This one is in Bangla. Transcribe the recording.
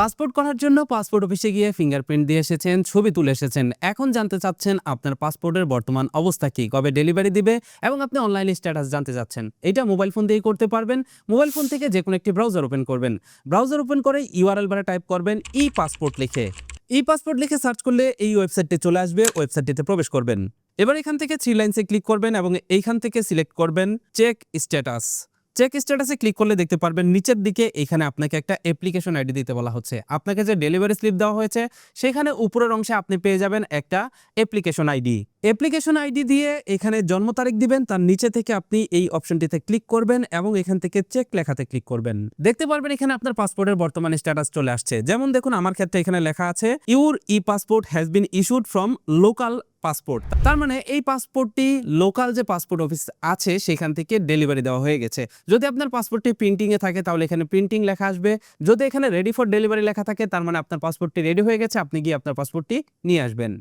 পাসপোর্ট করার জন্য পাসপোর্ট অফিসে গিয়ে ফিঙ্গারপ্রিন্ট দিয়ে এসেছেন, ছবি তুলে এসেছেন। এখন জানতে চাচ্ছেন আপনার পাসপোর্টের বর্তমান অবস্থা কি, কবে ডেলিভারি দিবে এবং আপনি অনলাইনে স্ট্যাটাস জানতে চাচ্ছেন। এটা মোবাইল ফোন দিয়েই করতে পারবেন। মোবাইল ফোন থেকে যে কোনো একটি ব্রাউজার ওপেন করবেন। ব্রাউজার ওপেন করে ইউআরএল বারে টাইপ করবেন ই পাসপোর্ট লিখে। ই পাসপোর্ট লিখে সার্চ করলে এই ওয়েবসাইটটি চলে আসবে, ওয়েবসাইটটিতে প্রবেশ করবেন। এবার এখান থেকে থ্রি লাইনসে ক্লিক করবেন এবং এইখান থেকে সিলেক্ট করবেন, চেক স্ট্যাটাস। চেক স্ট্যাটাসে ক্লিক করলে দেখতে পারবেন নিচের দিকে এখানে আপনাকে একটা অ্যাপ্লিকেশন আইডি দিতে বলা হচ্ছে। আপনাকে যে ডেলিভারি স্লিপ দেওয়া হয়েছে, সেখানে উপরের অংশে আপনি পেয়ে যাবেন একটা অ্যাপ্লিকেশন আইডি অ্যাপ্লিকেশন আইডি দিয়ে এখানে জন্ম তারিখ দিবেন, তার নিচে থেকে আপনি এই অপশনটিতে ক্লিক করবেন এবং এখান থেকে চেক লেখাতে ক্লিক করবেন। দেখতে পারবেন এখানে আপনার পাসপোর্টের বর্তমান স্ট্যাটাস চলে আসছে। যেমন দেখুন, আমার ক্ষেত্রে এখানে লেখা আছে your e passport has been issued from local passport. তার মানে এই পাসপোর্টটি লোকাল যে পাসপোর্ট অফিস আছে, সেখান থেকে ডেলিভারি দেওয়া হয়ে গেছে। যদি আপনার পাসপোর্টটি প্রিন্টিংয়ে থাকে, তাহলে এখানে প্রিন্টিং লেখা আসবে। যদি এখানে রেডি ফর ডেলিভারি লেখা থাকে, তার মানে আপনার পাসপোর্টটি রেডি হয়ে গেছে, আপনি গিয়ে আপনার পাসপোর্টটি নিয়ে আসবেন।